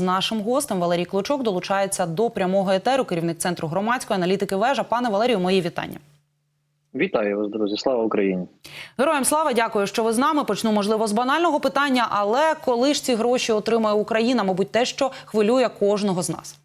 З нашим гостем Валерій Клочок долучається до прямого етеру, керівник центру громадської аналітики вежа. Пане Валерію, мої вітання. Вітаю вас, друзі! Слава Україні! Героям слава, дякую, що ви з нами. Почну можливо з банального питання. Але коли ж ці гроші отримає Україна, мабуть, те, що хвилює кожного з нас.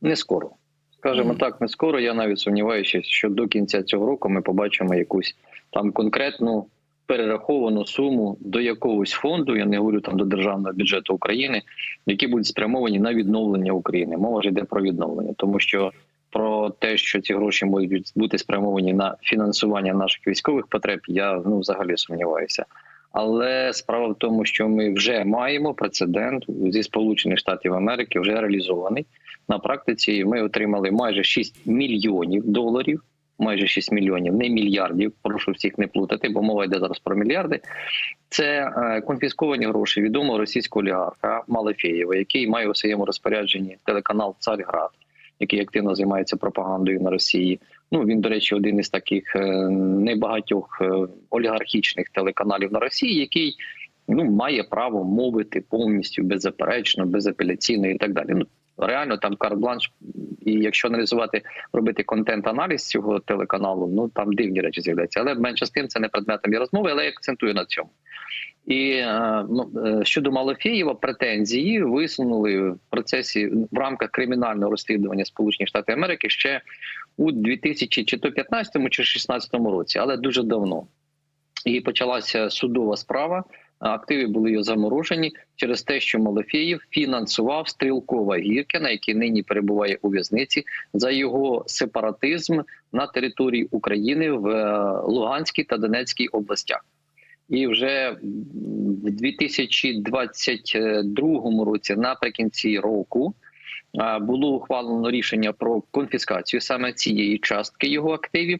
Не скоро. Скажімо Мгм. так, не скоро. Я навіть сумніваюся, що до кінця цього року ми побачимо якусь там конкретну перераховану суму до якогось фонду. Я не говорю там до державного бюджету України, які будуть спрямовані на відновлення України. Мова ж йде про відновлення, тому що про те, що ці гроші можуть бути спрямовані на фінансування наших військових потреб, я ну взагалі сумніваюся. Але справа в тому, що ми вже маємо прецедент зі Сполучених Штатів Америки, вже реалізований на практиці. Ми отримали майже 6 мільйонів доларів. Майже 6 мільйонів, не мільярдів. Прошу всіх не плутати, бо мова йде зараз про мільярди. Це е, конфісковані гроші відомого російського олігарха Малефєєва, який має у своєму розпорядженні телеканал Царград, який активно займається пропагандою на Росії. Ну він, до речі, один із таких е, небагатьох е, олігархічних телеканалів на Росії, який ну має право мовити повністю беззаперечно, безапеляційно і так далі. Ну реально там карт-бланш. І якщо аналізувати, робити контент-аналіз цього телеканалу, ну там дивні речі з'являються. Але менше з тим це не предметом є розмови, але я акцентую на цьому. І е, ну, е, щодо Малофєєва, претензії висунули в процесі в рамках кримінального розслідування Сполучених Штатів Америки ще у 2000 чи то 15 чи 2016 році, але дуже давно. І почалася судова справа. Активи були заморожені через те, що Малофєєв фінансував стрілкова гірка, на якій нині перебуває у в'язниці, за його сепаратизм на території України в е, Луганській та Донецькій областях. І вже в 2022 році, наприкінці року, було ухвалено рішення про конфіскацію саме цієї частки його активів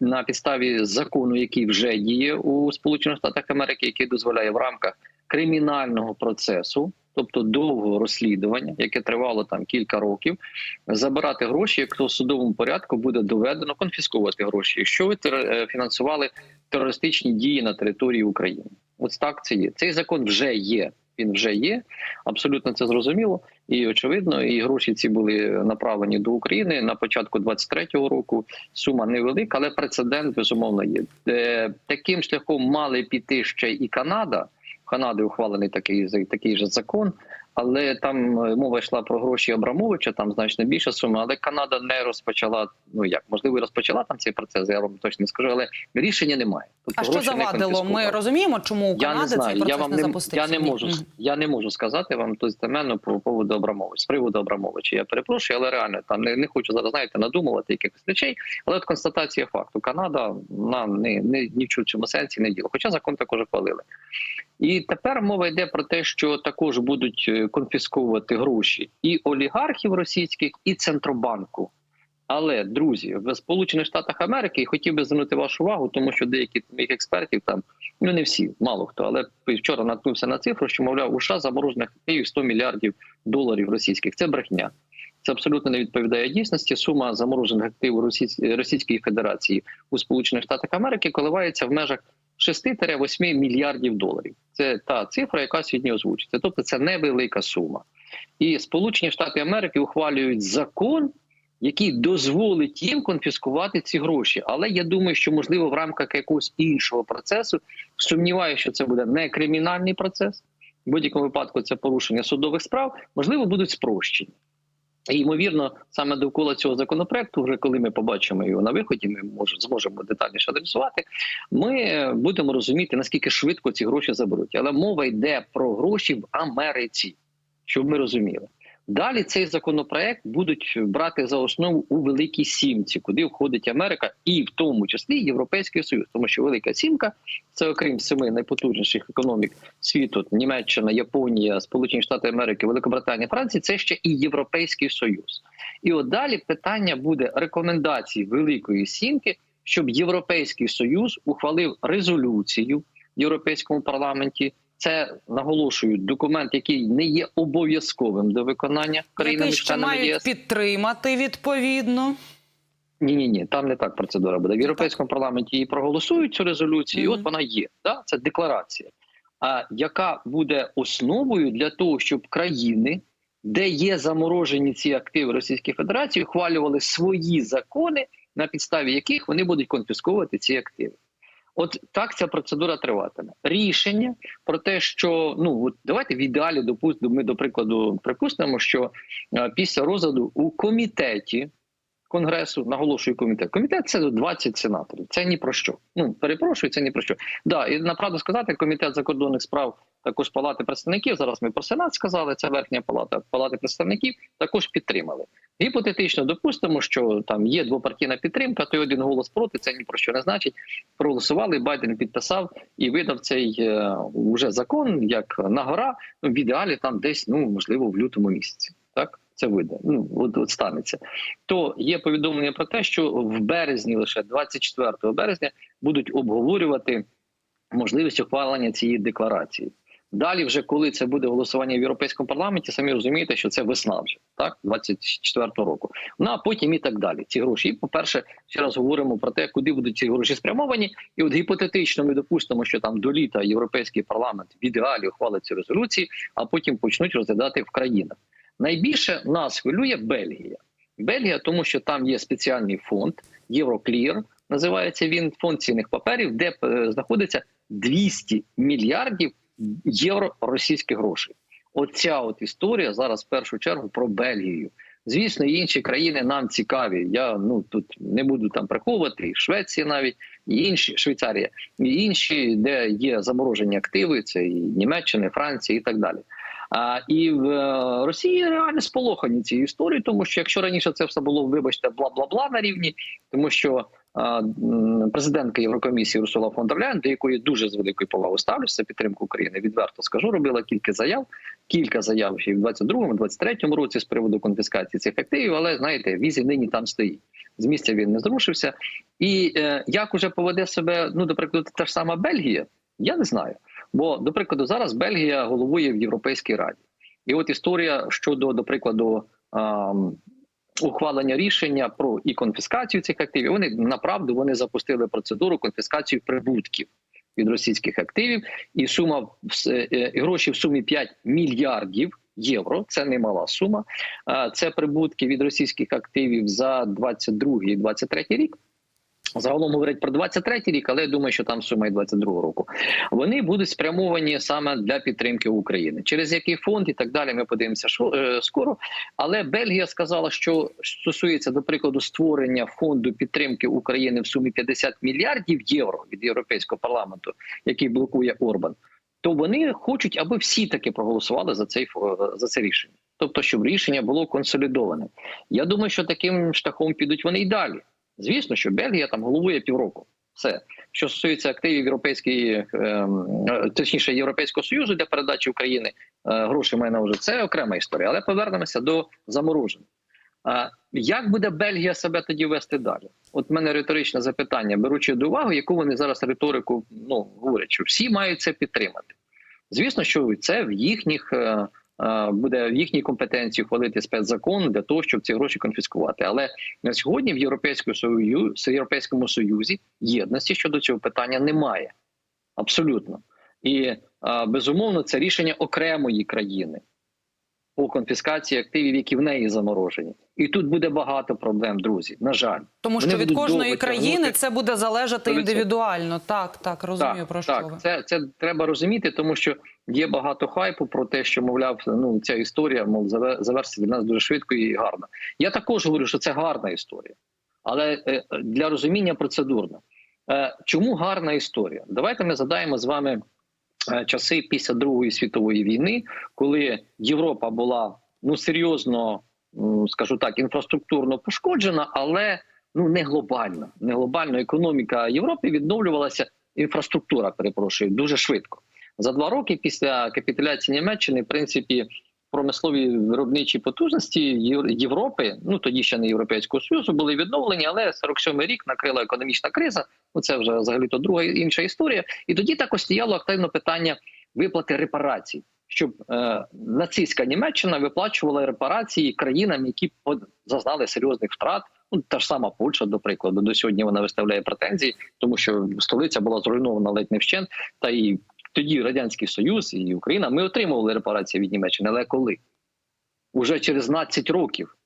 на підставі закону, який вже діє у Сполучених Штатах Америки, який дозволяє в рамках кримінального процесу. Тобто довгого розслідування, яке тривало там кілька років, забирати гроші, якщо в судовому порядку буде доведено конфіскувати гроші, що ви е, фінансували терористичні дії на території України. Ось так це є. Цей закон вже є. Він вже є, абсолютно це зрозуміло і очевидно. І гроші ці були направлені до України на початку 23-го року. Сума невелика, але прецедент безумовно є. Е, таким шляхом мали піти ще і Канада. В Канаді ухвалений такий такий же закон, але там е, мова йшла про гроші Абрамовича. Там значно більша сума. Але Канада не розпочала. Ну як можливо, і розпочала там цей процес. Я вам точно не скажу, але рішення немає. Тобто А що завадило? Ми розуміємо, чому у Я не знаю. цей процес Я вам не не, запустився. я не можу. Я не можу сказати вам достеменно по поводу Абрамовича. З приводу Абрамовича. Я перепрошую, але реально там не, не хочу зараз знаєте надумувати якихось речей. Але от констатація факту: Канада нам не, не ні в цьому сенсі не діло. Хоча закон також ухвалили. І тепер мова йде про те, що також будуть е, конфісковувати гроші і олігархів російських, і центробанку. Але друзі, в Сполучених Штатах Америки хотів би звернути вашу увагу, тому що деякі моїх експертів там ну не всі, мало хто, але вчора наткнувся на цифру, що мовляв, у США заморожених активів 100 мільярдів доларів російських. Це брехня. Це абсолютно не відповідає дійсності. Сума заморожених активів Російсь- Російської Федерації у Сполучених Штатах Америки коливається в межах 6-8 мільярдів доларів. Це та цифра, яка сьогодні озвучиться. Тобто це невелика сума. І Сполучені Штати Америки ухвалюють закон, який дозволить їм конфіскувати ці гроші. Але я думаю, що можливо в рамках якогось іншого процесу сумніваюся, що це буде не кримінальний процес. В будь-якому випадку це порушення судових справ, можливо, будуть спрощені. І ймовірно, саме довкола цього законопроекту, вже коли ми побачимо його на виході, ми може зможемо детальніше адресувати. Ми будемо розуміти наскільки швидко ці гроші заберуть. Але мова йде про гроші в Америці, щоб ми розуміли. Далі цей законопроект будуть брати за основу у Великій Сімці, куди входить Америка, і в тому числі Європейський Союз, тому що Велика Сімка це окрім семи найпотужніших економік світу: Німеччина, Японія, Сполучені Штати Америки, Великобританія, Франція це ще і Європейський Союз. І от далі питання буде рекомендацій Великої Сімки, щоб Європейський Союз ухвалив резолюцію в Європейському парламенті. Це наголошую документ, який не є обов'язковим до виконання країнами Який ще мають ЄС. підтримати відповідно. Ні, ні, ні, там не так процедура буде. В європейському парламенті її проголосують цю резолюцію, і от вона є. Да? Це декларація. а яка буде основою для того, щоб країни, де є заморожені ці активи Російської Федерації, ухвалювали свої закони, на підставі яких вони будуть конфісковувати ці активи. От так ця процедура триватиме. Рішення про те, що ну от давайте в ідеалі допустимо, ми до прикладу припустимо, що е, після розгляду у комітеті конгресу, наголошую комітет. Комітет це 20 сенаторів. Це ні про що. Ну перепрошую, це ні про що. Да, і направду сказати, комітет закордонних справ також палати представників. Зараз ми про сенат сказали. Це верхня палата палати представників. Також підтримали. Гіпотетично допустимо, що там є двопартійна підтримка, то й один голос проти. Це ні про що не значить. Проголосували. Байден підписав і видав цей е, уже закон як нагора. Ну, в ідеалі там десь ну можливо в лютому місяці. Так це вийде. Ну от, от станеться. То є повідомлення про те, що в березні, лише 24 березня, будуть обговорювати можливість ухвалення цієї декларації. Далі, вже коли це буде голосування в європейському парламенті, самі розумієте, що це весна вже так, 24-го року. Ну а потім і так далі. Ці гроші. І, по-перше, ще раз говоримо про те, куди будуть ці гроші спрямовані. І от гіпотетично ми допустимо, що там до літа європейський парламент в ідеалі ухвалить ці резолюції, а потім почнуть розглядати в країнах. Найбільше нас хвилює Бельгія. Бельгія, тому що там є спеціальний фонд Євроклір, називається він фонд цінних паперів, де е, знаходиться 200 мільярдів євро російських грошей. Оця от історія зараз в першу чергу про Бельгію. Звісно, інші країни нам цікаві. Я ну тут не буду там приховувати, і Швеція навіть і інші Швейцарія, і інші, де є заморожені активи, це і Німеччина, і Франція і так далі. А і в е, Росії реально сполохані цією історією, тому що якщо раніше це все було, вибачте, бла бла бла на рівні, тому що президентка Єврокомісії Урсула фон дер Ляєн, до якої дуже з великою повагою ставлюся за підтримку України, відверто скажу, робила кілька заяв, кілька заяв ще в 22-му, 23-му році з приводу конфіскації цих активів, але знаєте, візі нині там стоїть. З місця він не зрушився. І е, як уже поведе себе, ну до прикладу, та ж сама Бельгія, я не знаю. Бо, до прикладу, зараз Бельгія головує в Європейській Раді. І от історія щодо, до прикладу, ухвалення рішення про і конфіскацію цих активів. Вони направду вони запустили процедуру конфіскації прибутків від російських активів, і сума в е, і гроші в сумі 5 мільярдів євро. Це немала сума. Це прибутки від російських активів за 22 і 23 рік. Загалом говорять про 23 рік, але я думаю, що там сума і 22 року. Вони будуть спрямовані саме для підтримки України. Через який фонд і так далі. Ми подивимося е, скоро. Але Бельгія сказала, що стосується до прикладу створення фонду підтримки України в сумі 50 мільярдів євро від європейського парламенту, який блокує Орбан. То вони хочуть, аби всі таки проголосували за цей за це рішення, тобто, щоб рішення було консолідоване. Я думаю, що таким шляхом підуть вони й далі. Звісно, що Бельгія там головує півроку. Все, що стосується активів європейської, ем, е, точніше європейського союзу для передачі України е, грошей має на увазі, це окрема історія. Але повернемося до заморожень. Як буде Бельгія себе тоді вести далі? От мене риторичне запитання, беручи до уваги, яку вони зараз риторику ну говорять, що всі мають це підтримати. Звісно, що це в їхніх е, буде в їхній компетенції ухвалити спецзакон для того, щоб ці гроші конфіскувати. Але на сьогодні в Європейському Союзі, Європейському Союзі єдності щодо цього питання немає. Абсолютно. І е, безумовно, це рішення окремої країни по конфіскації активів, які в неї заморожені. І тут буде багато проблем, друзі. На жаль, Тому Вони що від кожної країни тягнути. це буде залежати 100%. індивідуально. Так, так, розумію про що так, ви. Це, це треба розуміти, тому що є багато хайпу про те, що мовляв, ну ця історія мов завершиться для нас дуже швидко і гарно. Я також говорю, що це гарна історія, але е, для розуміння процедурно. Е, чому гарна історія? Давайте ми задаємо з вами часи після Другої світової війни, коли Європа була ну серйозно, скажу так, інфраструктурно пошкоджена, але ну не глобально. Не глобально економіка Європи відновлювалася. Інфраструктура, перепрошую, дуже швидко. За два роки після капітуляції Німеччини, в принципі, промислові виробничі потужності Європи, ну тоді ще не Європейського Союзу, були відновлені, але 47-й рік накрила економічна криза. Ну це вже взагалі то друга інша історія. І тоді також стояло активно питання виплати репарацій, щоб е, нацистська Німеччина виплачувала репарації країнам, які зазнали серйозних втрат. Ну, та ж сама Польща, до прикладу, до сьогодні вона виставляє претензії, тому що столиця була зруйнована ледь не вщент, та і тоді Радянський Союз і Україна ми отримували репарації від Німеччини, але коли? Уже через 12 років,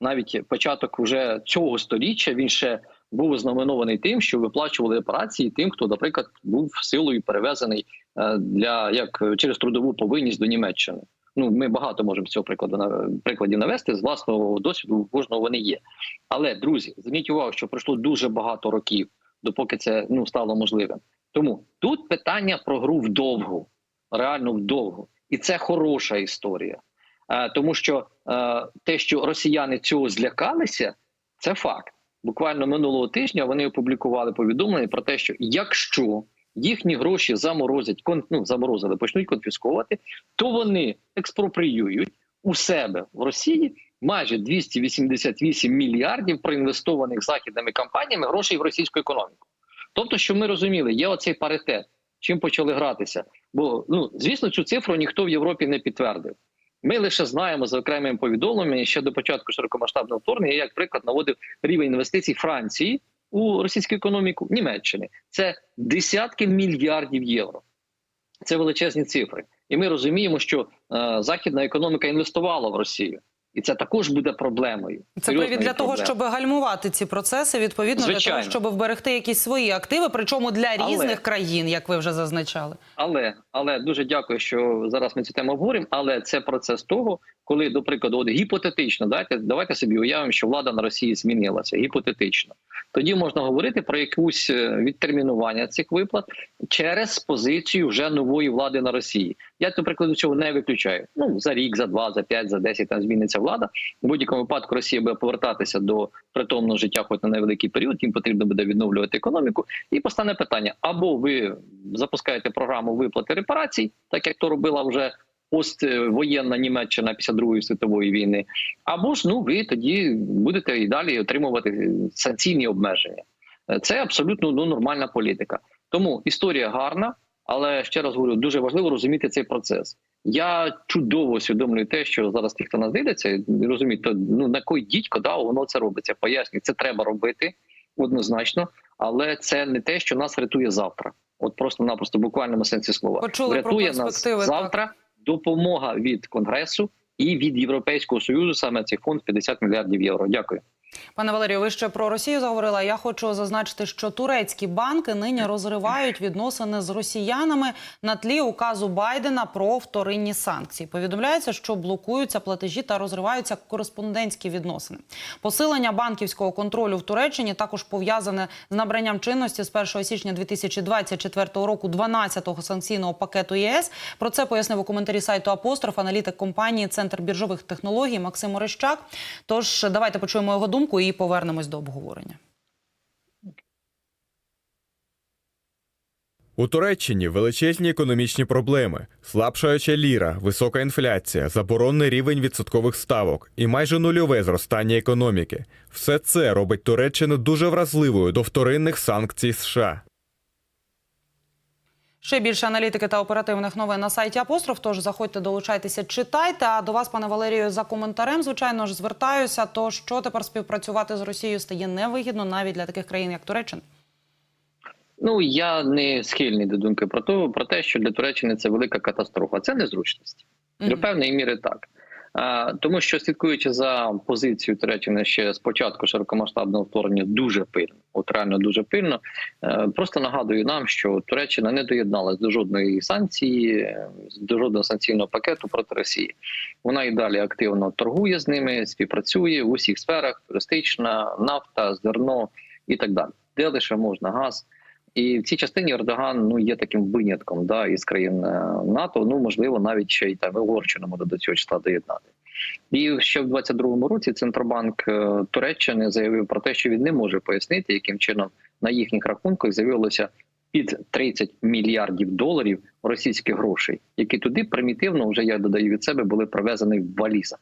навіть початок уже цього століття, він ще був знаменований тим, що виплачували репарації тим, хто, наприклад, був силою перевезений е, для як через трудову повинність до Німеччини. Ну, ми багато можемо цього прикладу на прикладів навести з власного досвіду. Кожного вони є. Але друзі, зверніть увагу, що пройшло дуже багато років, допоки це ну стало можливим. Тому тут питання про гру вдовгу, реально вдовгу, і це хороша історія. Е, тому що е, те, що росіяни цього злякалися, це факт. Буквально минулого тижня вони опублікували повідомлення про те, що якщо їхні гроші заморозять, ну, заморозили, почнуть конфісковувати, то вони експропріюють у себе в Росії майже 288 мільярдів проінвестованих західними компаніями грошей в російську економіку. Тобто, що ми розуміли, є оцей паритет, чим почали гратися. Бо ну звісно, цю цифру ніхто в Європі не підтвердив. Ми лише знаємо за окремими повідомленнями ще до початку широкомасштабного вторгнення, я, як приклад наводив рівень інвестицій Франції у російську економіку Німеччини. Це десятки мільярдів євро. Це величезні цифри. І ми розуміємо, що е, західна економіка інвестувала в Росію, і це також буде проблемою. Це привід для того, щоб гальмувати ці процеси, відповідно для того, щоб вберегти якісь свої активи, причому для Але- різних країн, як ви вже зазначали. Але але дуже дякую, що зараз ми цю тему обговоримо. Але це процес того, коли, до прикладу, от гіпотетично, давайте, давайте собі уявимо, що влада на Росії змінилася. Гіпотетично. Тоді можна говорити про якусь е, відтермінування цих виплат через позицію вже нової влади на Росії. Я, до прикладу, цього не виключаю. Ну за рік, за два, за п'ять, за десять там зміниться влада. В будь-якому випадку Росія буде повертатися до притомного життя, хоч на невеликий період. Їм потрібно буде відновлювати економіку. І постане питання: або ви запускаєте програму виплати репарацій, так як то робила вже поствоєнна Німеччина після Другої світової війни, або ж ну ви тоді будете і далі отримувати санкційні обмеження. Е, Це абсолютно ну, нормальна політика. Тому історія гарна, але ще раз говорю, дуже важливо розуміти цей процес. Я чудово усвідомлюю те, що зараз ті, хто нас дивиться, розуміють, то ну на кой дідько да воно це робиться. Пояснюю, це треба робити однозначно, але це не те, що нас рятує завтра. От просто-напросто в буквальному сенсі слова Почули про нас завтра допомога від конгресу і від Європейського союзу. Саме цей фонд 50 мільярдів євро. Дякую. Пане Валерію, ви ще про Росію заговорили. Я хочу зазначити, що турецькі банки нині розривають відносини з росіянами на тлі указу Байдена про вторинні санкції. Повідомляється, що блокуються платежі та розриваються кореспондентські відносини. Посилення банківського контролю в Туреччині також пов'язане з набранням чинності з 1 січня 2024 року 12-го санкційного пакету ЄС. Про це пояснив у коментарі сайту Апостроф аналітик компанії Центр біржових технологій Максим Орещак. Тож давайте почуємо його думку і повернемось до обговорення. У Туреччині величезні економічні проблеми, слабшаюча ліра, висока інфляція, заборонний рівень відсоткових ставок і майже нульове зростання економіки. Все це робить Туреччину дуже вразливою до вторинних санкцій США. Ще більше аналітики та оперативних новин на сайті Апостроф. Тож заходьте, долучайтеся, читайте. А до вас, пане Валерію, за коментарем, звичайно ж, звертаюся. То що тепер співпрацювати з Росією стає невигідно навіть для таких країн, як Туреччина. Ну я не схильний до думки про те, про те, що для Туреччини це велика катастрофа. Це незручність. До певної міри так. А, тому що слідкуючи за позицією Туреччини ще з початку широкомасштабного вторгнення дуже пильно, от реально дуже пильно. Е, Просто нагадую нам, що Туреччина не доєдналась до жодної санкції, е, до жодного санкційного пакету проти Росії. Вона і далі активно торгує з ними, співпрацює в усіх сферах: туристична, нафта, зерно і так далі. Де лише можна газ. І в цій частині Ердоган ну є таким винятком да, із країн е, НАТО. Ну можливо, навіть ще й там Угорщину може до цього числа доєднати. І ще в 22-му році Центробанк е, Туреччини заявив про те, що він не може пояснити, яким чином на їхніх рахунках з'явилося під 30 мільярдів доларів російських грошей, які туди примітивно вже я додаю від себе були привезені в валізах.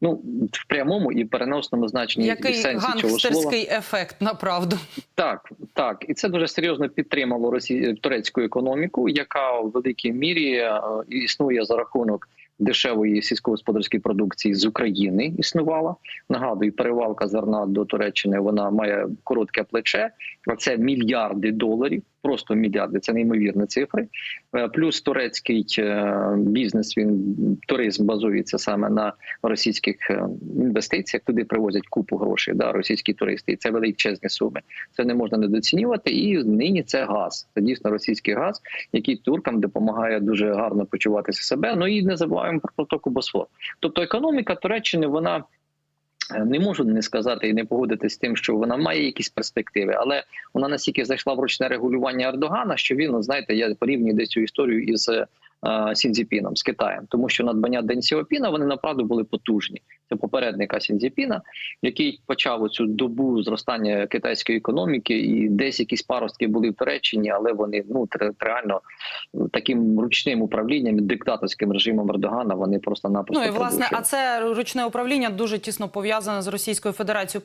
Ну в прямому і переносному значенні і Який сенсі цього слова. ефект, направду. Так, так, і це дуже серйозно підтримало Росі... турецьку економіку, яка в великій мірі е, існує за рахунок дешевої сільськогосподарської продукції з України. Існувала. Нагадую, перевалка зерна до Туреччини вона має коротке плече, а це мільярди доларів. Просто мільярди. Це неймовірні цифри. Е, Плюс турецький е, бізнес він туризм базується саме на російських е, інвестиціях. Туди привозять купу грошей. Да, російські туристи, і це величезні суми. Це не можна недооцінювати. І нині це газ. Це дійсно російський газ, який туркам допомагає дуже гарно почуватися себе. Ну і не забуваємо про протоку Босфор. Тобто економіка Туреччини вона. Е, Не можу не сказати і не погодитися з тим, що вона має якісь перспективи, але вона настільки зайшла в ручне регулювання Ердогана, що він, знаєте, я порівнюю десь цю історію із е, Сінзіпіном з Китаєм, тому що надбання Ден Сіопіна вони направду були потужні. Це попередника Сінзіпіна, який почав цю добу зростання китайської економіки, і десь якісь паростки були в Туреччині, але вони ну реально таким ручним управлінням, диктаторським режимом Ердогана вони просто напросто Ну і власне, придушили. а це ручне управління дуже тісно пов'язане з Російською Федерацією.